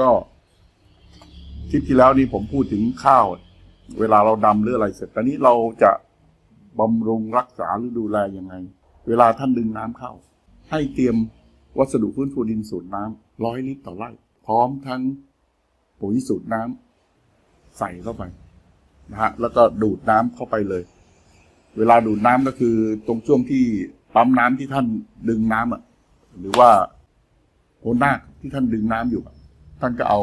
ก็คลิปที่แล้วนี่ผมพูดถึงข้าว เวลาเราดำหรืออะไรเสร็จตอนนี้เราจะบำรุงรักษาหรือดูแลยังไง เวลาท่านดึงน้ำเข้า ให้เตรียมวัสดุฟื้นฟูดินสูตรน้ำร้อยลิตรต่อไร่ พร้อมทั้งปุ๋ยสูตรน้ำใส่เข้าไปนะฮะแล้วก็ดูดน้ำเข้าไปเลย เวลาดูดน้ำก็คือตรงช่วงที่ปั๊มน้ำที่ท่านดึงน้ำอะหรือว่าโหนนาคที่ท่านดึงน้ำอยู่อะ ท่านก็เอา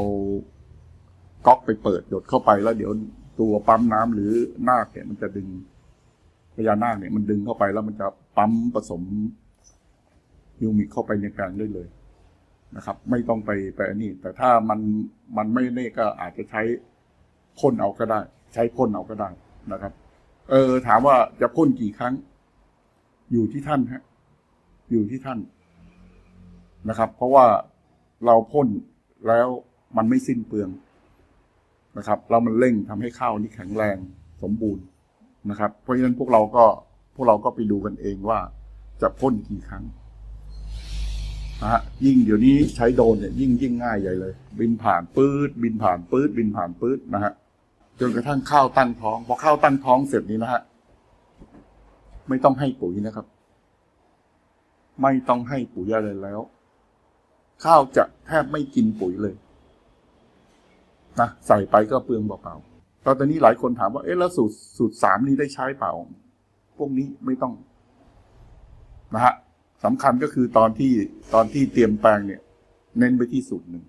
ก๊อกไปเปิดหยดเข้าไปแล้วเดี๋ยวตัวปั๊มน้ำหรือนาคเนี่ยมันจะดึงพญานาคเนี่ยมันดึงเข้าไปแล้วมันจะปั๊มผสมยูมิกเข้าไปในแปลงได้เลยนะครับ ไม่ต้องไปไปอันนี้แต่ถ้ามันมันไม่เน่ก็อาจจะใช้พ่นเอาก็ได้ ใช้พ่นเอาก็ได้นะครับ เออ ถามว่าจะพ่นกี่ครั้ง อยู่ที่ท่านฮะ อยู่ที่ท่านนะครับ เพราะว่าเราพ่น แล้วมันไม่สิ้นเปลืองนะครับเรามันเร่งทำให้ข้าวนี่แข็งแรงสมบูรณ์นะครับ เพราะฉะนั้นพวกเราก็พวกเราก็ไปดูกันเองว่าจะพ่นกี่ครั้งนะฮะยิ่งเดี๋ยวนี้ใช้โดนเนี่ยยิ่งยิ่งง่ายใหญ่เลย บินผ่านปื๊ดบินผ่านปื๊ดบินผ่านปื๊ดนะฮะจนกระทั่งข้าวตั้งท้องพอข้าวตั้งท้องเสร็จนี้นะฮะไม่ต้องให้ปุ๋ยนะครับ ไม่ต้องให้ปุ๋ยอะไรแล้ว ข้าวจะแทบไม่กินปุ๋ยเลยนะใส่ไปก็เปลืองเปล่าๆตอนนี้หลายคนถามว่าเอ๊ะแล้วสูตรสูตรสามนี้ได้ใช้เปล่า พวกนี้ไม่ต้อง นะฮะสำคัญก็คือตอนที่ตอนที่เตรียมแปลงเนี่ย เน้นไปที่สูตรหนึ่ง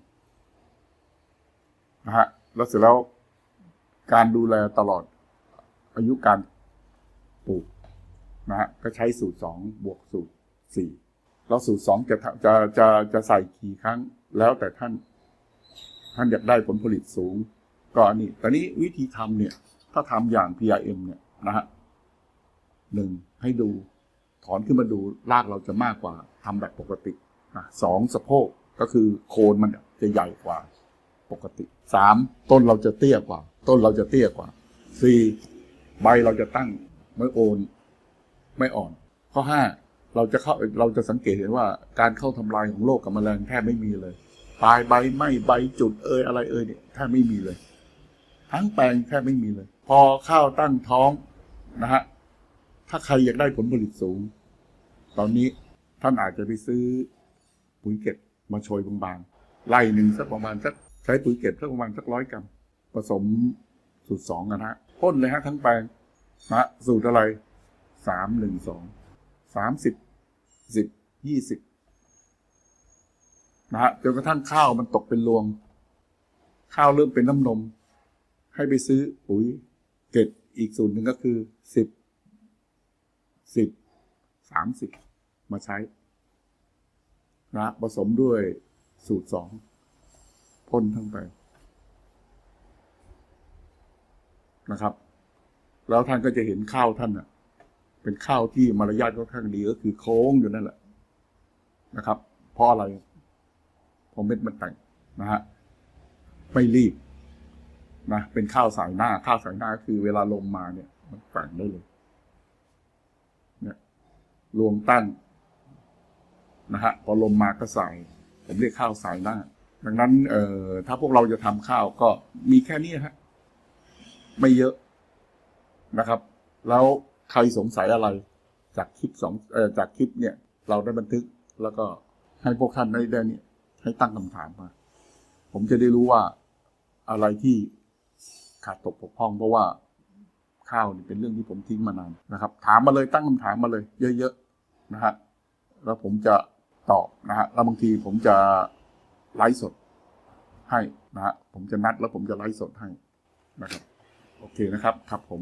นะฮะแล้วเสร็จแล้วการดูแลตลอด อายุการปลูกนะฮะก็ใช้สูตรสองบวกสูตรสี่ แล้วสูตรสองจะจะจะจะใส่กี่ครั้งแล้วแต่ท่าน ท่านอยากได้ผลผลิตสูง ก็อันนี้แต่นี้วิธีทำเนี่ย ถ้าทำอย่าง PRM เนี่ยนะฮะหนึ่งให้ดูถอนขึ้นมาดูรากเราจะมากกว่าทำแบบปกติสองสะโพกก็คือโคนมันจะใหญ่กว่าปกติสามต้นเราจะเตี้ยกว่า ต้นเราจะเตี้ยกว่าสี่ใบเราจะตั้งไม่โอน ไม่อ่อน ข้อห้า เราจะเข้าเราจะสังเกตเห็นว่าการเข้าทำลายของโรคกับแมลงแทบไม่มีเลยปลายใบไหม้ใบจุดเอยอะไรเอยเนี่ยแทบไม่มีเลย ทั้งแปลงแทบไม่มีเลย พอข้าวตั้งท้องนะฮะถ้าใครอยากได้ผลผลิตสูง ตอนนี้ท่านอาจจะไปซื้อปุ๋ยเก็บมาโชยบางๆไล่หนึ่งสักประมาณสักใช้ปุ๋ยเก็บสักประมาณสักร้อยกรัมผสมสูตรสองกันฮะพ่นเลยฮะทั้งแปลงนะสูตรอะไรสามหนึ่งสอง สามสิบสิบยี่สิบนะฮะจนกระทั่งข้าวมันตกเป็นรวง ข้าวเริ่มเป็นน้ำนม ให้ไปซื้อปุ๋ยเกตอีกสูตรหนึ่งก็คือสิบสิบสามสิบมาใช้นะผสมด้วยสูตรสองพ่นทั้งไปนะครับ แล้วท่านก็จะเห็นข้าวท่านอะ เป็นข้าวที่มารยาทค่อนข้างดีก็คือโค้งอยู่นั่นแหละนะครับเพราะอะไรเพราะเม็ดมันแต่งนะฮะไม่รีบนะเป็นข้าวสายหน้า ข้าวสายหน้าคือเวลาลมมาเนี่ย มันแต่งได้เลย เนี่ยรวงตั้งนะฮะพอลมมาก็ใส่ผมเรียกข้าวสายหน้า ดังนั้น เอ่อถ้าพวกเราจะทำข้าวก็มีแค่นี้ฮะ ไม่เยอะนะครับ แล้ว ใครสงสัยอะไร จากคลิปสองจากคลิปเนี่ย เราได้บันทึกแล้วก็ให้พวกท่านได้ได้เนี่ยให้ตั้งคำถามมา ผมจะได้รู้ว่าอะไรที่ขาดตกบกพร่อง เพราะว่าข้าวนี่เป็นเรื่องที่ผมทิ้งมานานนะครับ ถามมาเลยตั้งคำถามมาเลย เยอะๆนะฮะแล้วผมจะตอบนะฮะแล้วบางทีผมจะไลฟ์สดให้นะฮะผมจะนัดแล้วผมจะไลฟ์สดให้นะครับ โอเคนะครับ ครับผม